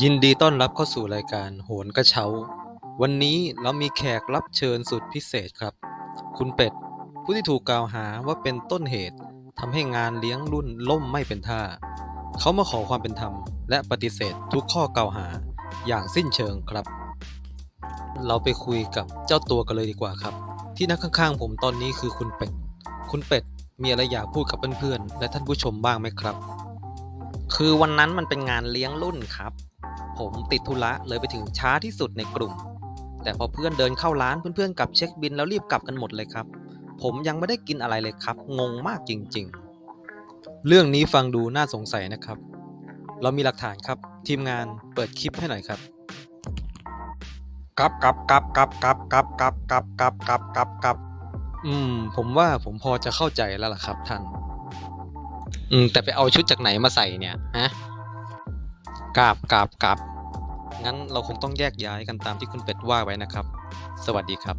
ยินดีต้อนรับเข้าสู่รายการโหนกระเช้า วันนี้เรามีแขกรับเชิญสุดพิเศษครับ คุณเป็ด ผู้ที่ถูกกล่าวหาว่าเป็นต้นเหตุทำให้งานเลี้ยงรุ่นล่มไม่เป็นท่า เขามาขอความเป็นธรรม และปฏิเสธทุกข้อกล่าวหาอย่างสิ้นเชิงครับ เราไปคุยกับเจ้าตัวกันเลยดีกว่าครับ ที่นั่งข้างๆผมตอนนี้คือคุณเป็ด คุณเป็ดมีอะไรอยากพูดกับเพื่อนๆและท่านผู้ชมบ้างไหมครับ คือวันนั้นมันเป็นงานเลี้ยงรุ่นครับ ผมติดธุระเลยไปถึงช้าที่สุดในกลุ่ม แต่พอเพื่อนเดินเข้าร้านเพื่อนๆกลับเช็คบินแล้วรีบกลับกันหมดเลยครับ ผมยังไม่ได้กินอะไรเลยครับ งงมากจริง ๆ เรื่องนี้ฟังดูน่าสงสัยนะครับ เรามีหลักฐานครับ ทีมงานเปิดคลิปให้หน่อยครับกับกับกับกับกับกับกับกับกับกับกับกับอืม ผมว่าผมพอจะเข้าใจแล้วล่ะครับท่าน อืม แต่ไปเอาชุดจากไหนมาใส่เนี่ยฮะ กราบกราบกราบงั้นเราคงต้องแยกย้ายกันตามที่คุณเป็ดว่าไว้นะครับ สวัสดีครับ